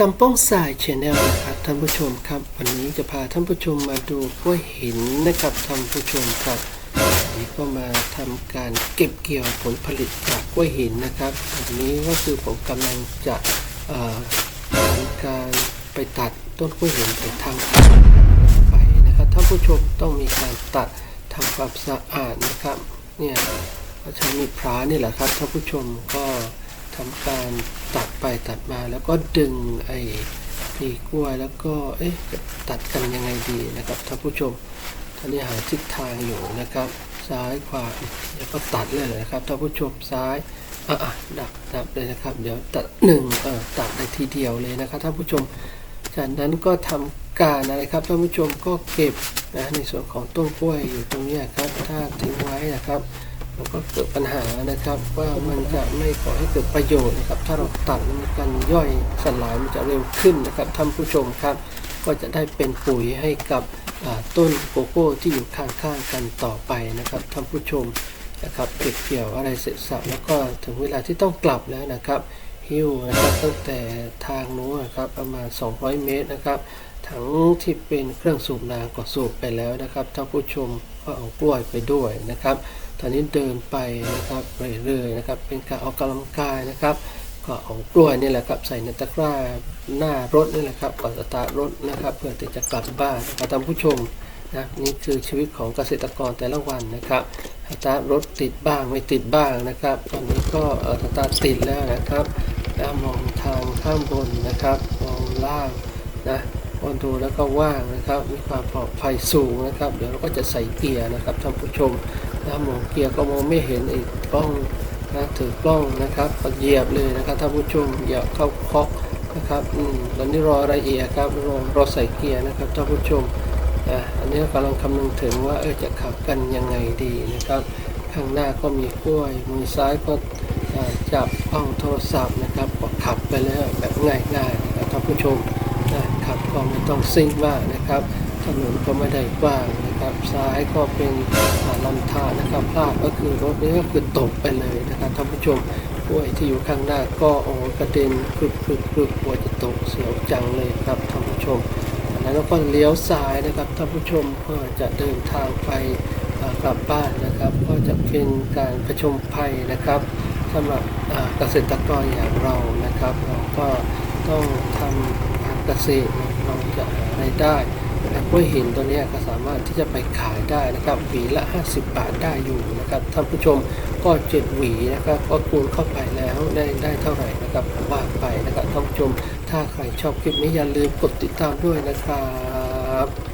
กำป้องสายชแนลนะครับท่านผู้ชมครับ วันนี้จะพาท่านผู้ชมมาดูกล้วยหินนะครับท่านผู้ชมครับวันนี้ก็มาทำการเก็บเกี่ยวผลผลิตจากกล้วยหินนะครับวันนี้ก็คือผมกำลังจะทำการไปตัดต้นกล้วยหินไปทางไปนะครับท่านผู้ชมต้องมีการตัดทำความสะอาดนะครับเนี่ยใช้มีดพระนี่แหละครับท่านผู้ชมก็ ทำการตัดไปตัดมาแล้วก็ดึงไอ้ปีกล้วยแล้วก็เอ๊ะตัดกันยังไงดีนะครับท่านผู้ชมตอนนี้หาทิศทางอยู่นะครับ ซ้ายขวาแล้วก็ตัดเลยนะครับท่านผู้ชมซ้ายอะดับดับเลยนะครับ เดี๋ยวตัดหนึ่งเออตัดในทีเดียวเลยนะครับท่านผู้ชม จากนั้นก็ทำการอะไรครับท่านผู้ชมก็เก็บนะในส่วนของต้นกล้วยอยู่ตรงนี้ครับถ้าทิ้งไว้นะครับ มันก็เกิดปัญหานะครับ ว่ามันจะไม่ก่อให้เกิดประโยชน์นะครับ ถ้าเราตัดมันกันย่อยสลายมันจะเร็วขึ้นนะครับท่านผู้ชมครับ ก็จะได้เป็นปุ๋ยให้กับต้นโกโก้ที่อยู่ข้างๆกันต่อไปนะครับท่านผู้ชมนะครับเก็บเกี่ยวอะไรเสร็จสับแล้วก็ถึงเวลาที่ต้องกลับแล้วนะครับ หิ้วนะครับตั้งแต่ทางนู้นนะครับประมาณ 200 เมตรนะครับถังที่เป็นเครื่องสูบน้ำก็สูบไปแล้วนะครับท่านผู้ชมก็เอากล้วยไปด้วยนะครับ ตอนนี้เดินไปนะครับเรื่อยๆนะครับเป็นการออกกำลังกายนะครับก็เอากล้วยนี่แหละครับใส่ในตะกร้าหน้ารถนี่แหละครับก่อนสตาร์ทรถนะครับ เพื่อที่จะกลับบ้านครับท่านผู้ชม นะนี่คือชีวิตของเกษตรกรแต่ละวันนะครับสตาร์ทรถติดบ้างไม่ติดบ้างนะครับ ตอนนี้ก็อ่อสตาร์ทติดแล้วนะครับแล้วมองทางข้างบนนะครับมองล่างนะมองดูแล้วก็ว่างนะครับ มีความปลอดภัยสูงนะครับ เดี๋ยวเราก็จะใส่เกียร์นะครับท่านผู้ชมนะมองเกียร์ก็มองไม่เห็นอีกล้องนะถือกล้องนะครับก็เหยียบเลยนะครับท่านผู้ชมอย่าเข้าเคาะนะครับอืมตอนนี้รออะไรอีกอะครับรอรอใส่เกียร์นะครับท่านผู้ชม อะอันนี้กำลังคำนึงถึงว่าเออจะขับกันยังไงดีนะครับ ข้างหน้าก็มีกล้วย มือซ้ายก็จับกล้องโทรศัพท์นะครับก็ขับไปแล้วแบบง่ายๆนะครับท่านผู้ชมนะขับก็ไม่ต้องซิ่งมากนะครับ ถนนก็ไม่ได้กว้างนะครับ ซ้ายก็เป็นลำธารนะครับพลาดก็คือรถนี้ก็คือตกไปเลยนะครับท่านผู้ชมกล้วยที่อยู่ข้างหน้าก็โอ้กระเด็นกรึบกรึบกรึบกลัวจะตกเสียวจังเลยครับท่านผู้ชม จากนั้นก็เลี้ยวซ้ายนะครับท่านผู้ชมก็จะเดินทางไปกลับบ้านนะครับ ก็จะเป็นการประชมภัยนะครับสำหรับเกษตรกรอย่างเรานะครับ เราก็ต้องทำการเกษตรเราจะรายได้แต่กล้วยหินตัวนี้ก็สามารถที่จะไปขายได้นะครับหวีละ 50 บาทได้อยู่นะครับท่านผู้ชม ก็เจ็ดหวีนะครับก็คูณเข้าไปแล้วได้ได้เท่าไหร่นะครับว่าไปนะครับท่านผู้ชม ถ้าใครชอบคลิปนี้อย่าลืมกดติดตามด้วยนะครับ